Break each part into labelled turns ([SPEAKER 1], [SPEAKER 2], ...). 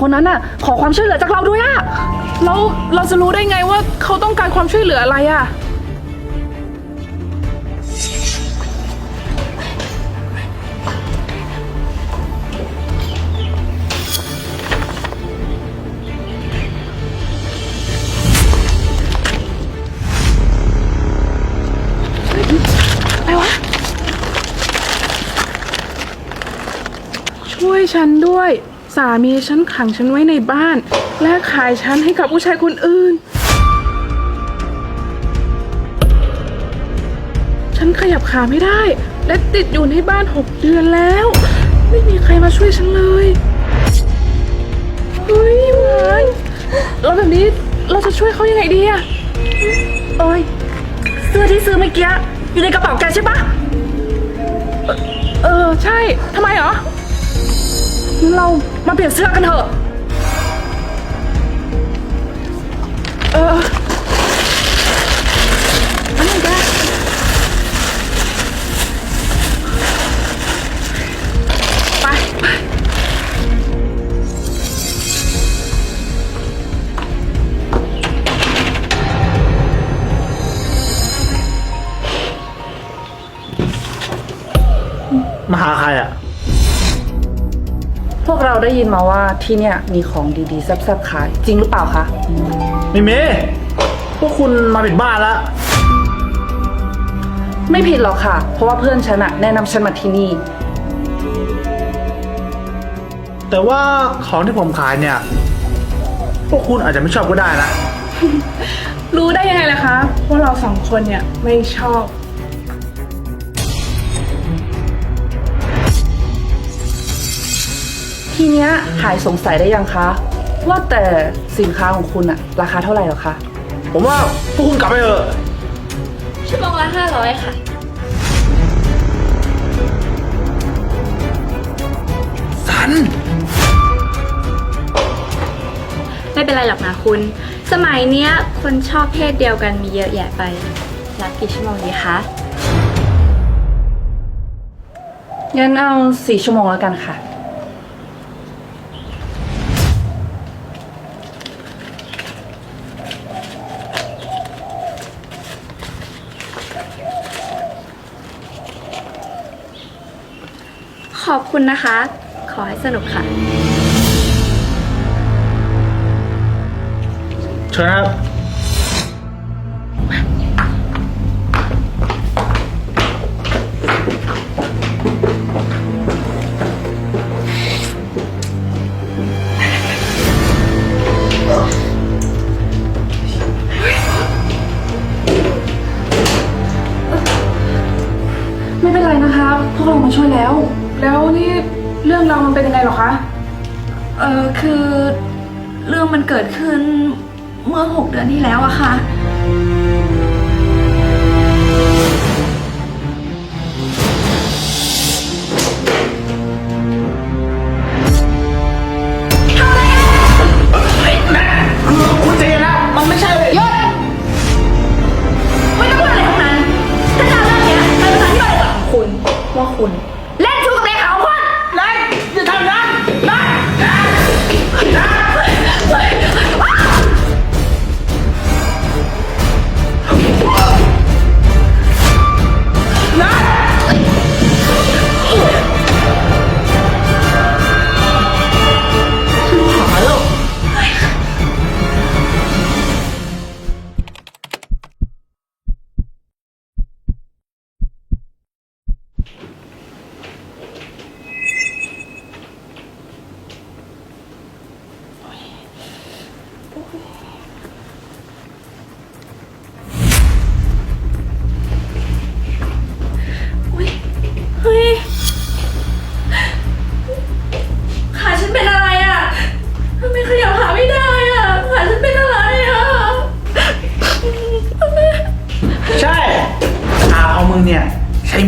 [SPEAKER 1] คนนั้นน่ะ ขอความช่วยเหลือจากเราด้วยอะ
[SPEAKER 2] แล้วเราจะรู้ได้ไงว่าเขาต้องการความช่วยเหลืออะไรอะ
[SPEAKER 1] อะไรวะ
[SPEAKER 2] ช่วยฉันด้วย สามีฉันขังฉันไว้ในบ้าน และขายฉันให้กับผู้ชายคนอื่น ฉันขยับขาไม่ได้ และติดอยู่ในบ้านหกเดือนแล้ว ไม่มีใครมาช่วยฉันเลยเฮ้ยหวานแล้วแบบนี้เราจะช่วยเขายังไงดีอะ
[SPEAKER 1] เอ้ยเสื้อที่ซื้อเมื่อกี้อยู่ในกระเป๋าแกใช่ปะ
[SPEAKER 2] เออใช่ทำไมเหรอ
[SPEAKER 1] งั้นเรามาเปลี่ยน วกเราได้ยินมาว่าที่เนี่ยมีของดีๆแซ่บๆขาย จริงหรือเปล่าคะ
[SPEAKER 3] ไม่เมพวกคุณมาผิดบ้านแล้ว
[SPEAKER 1] ไม่ผิดหรอกค่ะ เพราะว่าเพื่อนฉันอะแนะนำฉันมาที่นี่
[SPEAKER 3] แต่ว่าของที่ผมขายเนี่ย พวกคุณอาจจะไม่ชอบก็ได้นะ
[SPEAKER 2] รู้ได้ยังไงล่ะคะว่าเราสองคนเนี่ยไม่ชอบ
[SPEAKER 1] ทีเนี้ยหายสงสัยได้ยังคะ ว่าแต่สินค้าของคุณอะราคาเท่าไหร่หรอคะ
[SPEAKER 3] ผมว่าพวกคุณกลับไปเถอะ
[SPEAKER 4] ชั่วโมงละห้าร้อยค่ะ
[SPEAKER 3] สัน
[SPEAKER 4] ไม่เป็นไรหรอกนะคุณ สมัยเนี้ยคนชอบเพศเดียวกันมีเยอะแยะไป รับกี่ชั่วโมงดีคะ
[SPEAKER 1] งั้นเอาสี่ชั่วโมงแล้วกันค่ะ
[SPEAKER 4] ข อบคุณนะคะ ขอให้สนุกค่ะ
[SPEAKER 3] เชิญครับ
[SPEAKER 1] ไม่เป็นไรนะคะ พวกเรามาช่วยแล้ว
[SPEAKER 2] แล้วนี่เรื่องเราวมันเป็นยังไงเหรอคะ
[SPEAKER 4] เออคือเรื่องมันเกิดขึ้นเมื่อหกเดือนที่แล้วอะค่ะ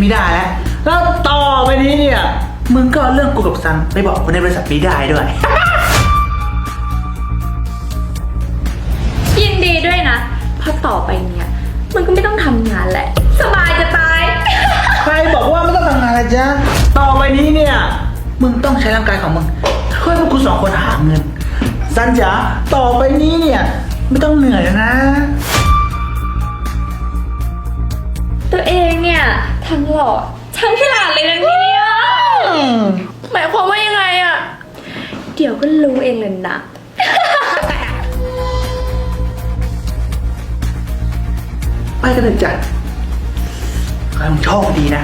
[SPEAKER 3] ไม่
[SPEAKER 4] ได้
[SPEAKER 3] แล้ว แล้วต่อไปนี้เนี่ย มึงก็เอาเรื่องกูกับซันไปบอกคนในบริษัทไม่ได้ด้วย
[SPEAKER 4] ยินดีด้วยนะเพราะต่อไปเนี่ย มันก็ไม่ต้องทำงานแหละ สบายจะตาย
[SPEAKER 3] ใครบอกว่าไม่ต้องทำงานนะจ๊ะ ต่อไปนี้เนี่ย มึงต้องใช้ร่างกายของมึงช่วยพวกกูสองคนหาเงินสันจ๋า ต่อไปนี้เนี่ย ไม่ต้องเหนื่อยแล้วนะ
[SPEAKER 4] ตัวเองเนี่ย ทั้งหล่อทั้งฉลาดเลยนะเนี่ย
[SPEAKER 2] หมายความว่ายังไงอะ
[SPEAKER 4] เดี๋ยวก็รู้เองเลยนะ
[SPEAKER 3] ไปกันเลยจ้ะขอให้มึงโชคดีนะ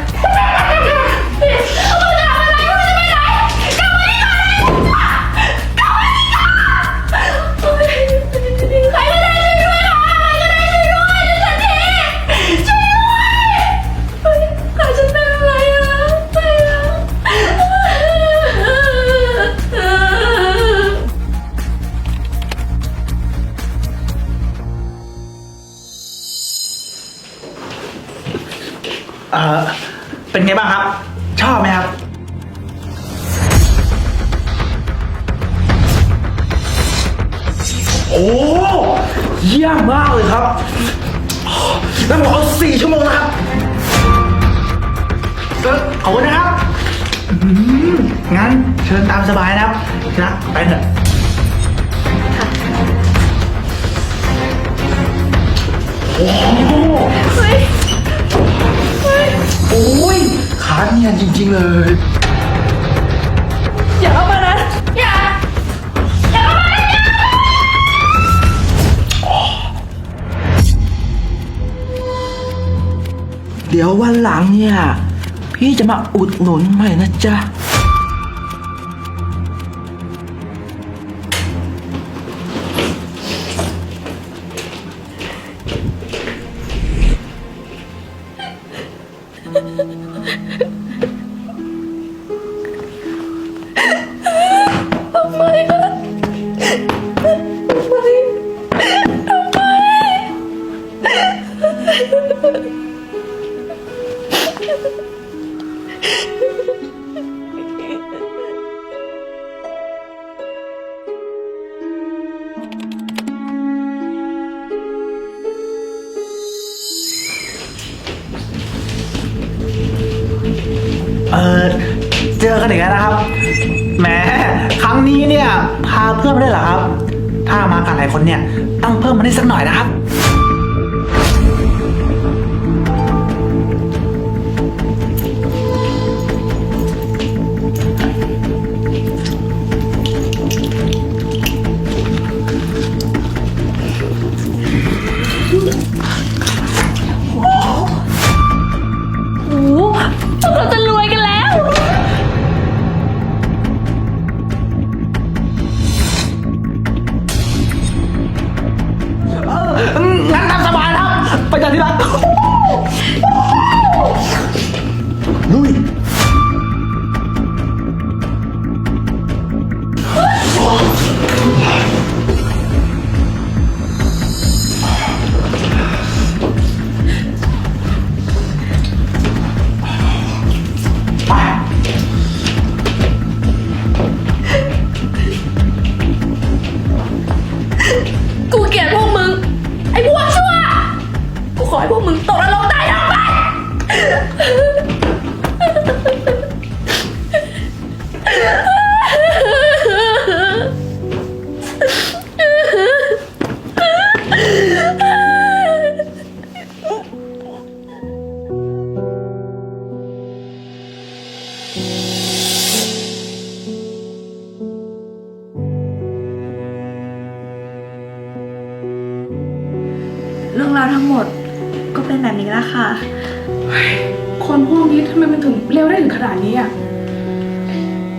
[SPEAKER 4] เออ
[SPEAKER 3] เป็นไงบ้างครับ ชอบไหมครับ โอ้เยี่ยมมากเลยครับแล้วผมเอาสี่ชั่วโมงนะครับเออเอานะครับอืมงั้นเชิญตามสบายนะครับนะไปเถอะโอ้โห โอ้ยขาเนียนจริง ๆ เลย
[SPEAKER 2] อย่าเข้ามานะ
[SPEAKER 4] อย่า
[SPEAKER 5] เดี๋ยววันหลังเนี่ย พี่จะมาอุดหนุนใหม่นะจ๊ะ
[SPEAKER 3] เจอกันอีกแล้วนะครับ แหม ครั้งนี้เนี่ย พาเพื่อนมาได้วยเหรอครับ ถ้ามากันหลายคนเนี่ย ต้องเพิ่มมาได้สักหน่อยนะครับ
[SPEAKER 4] เรื่องรา
[SPEAKER 6] วทั้งหมดก็เป็นแบบนี้แล้วค่ะ
[SPEAKER 2] คนพวกนี้ทำไมมันถึงเร็วได้ถึงขนาดนี้อะ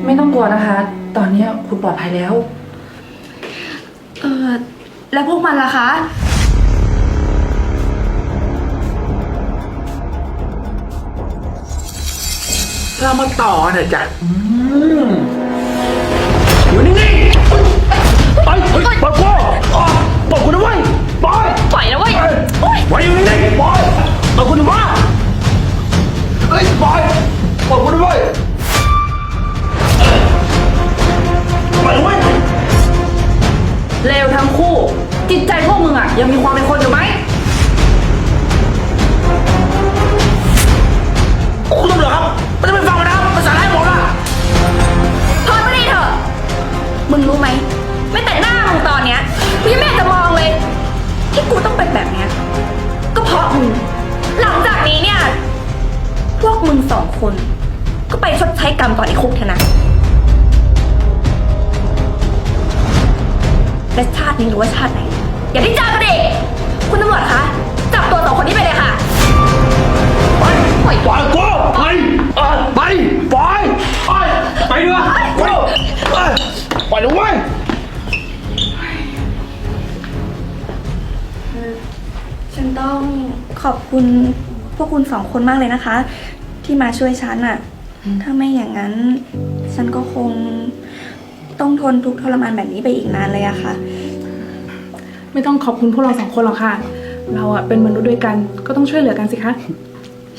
[SPEAKER 1] ไม่ต้องกลัวนะคะ ตอนเนี้ยคุณปลอดภัยแล้ว
[SPEAKER 6] เออแล้วพวกมันล่ะคะ
[SPEAKER 3] เรามาต่อเถอะจ้ะอืม
[SPEAKER 4] ชดใช้กรรมต่อในคุกเถอะนะ และชาตินี้หรือว่าชาติไหน อย่าได้เจอกันอีกคุณตำรวจคะ จับตัวสองคนนี้ไปเลยค่ะ
[SPEAKER 3] ปล่อยกูไปเออไปปล่อยไปไปเถอะไปเออปล่อยนะเว้ย
[SPEAKER 6] ฉันต้องขอบคุณพวกคุณสองคนมากเลยนะคะ ที่มาช่วยฉันอะ ถ้าไม่อย่างนั้น ฉันก็คงต้องทนทุกข์ทรมานแบบนี้ไปอีกนานเลยอะค่ะ
[SPEAKER 2] ไม่ต้องขอบคุณพวกเราสองคนหรอกค่ะ เราอะเป็นมนุษย์ด้วยกันก็ต้องช่วยเหลือกันสิคะ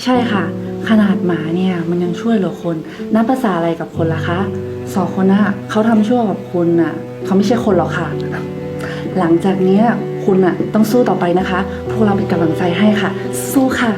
[SPEAKER 1] ใช่ค่ะ ขนาดหมาเนี่ยมันยังช่วยเหลือคนนับภาษาอะไรกับคนล่ะคะสองคนน่ะเขาทำชั่วกับคุณน่ะเขาไม่ใช่คนหรอกค่ะ หลังจากเนี้ยคุณน่ะต้องสู้ต่อไปนะคะ พวกเราเป็นกำลังใจให้ค่ะ สู้ค่ะ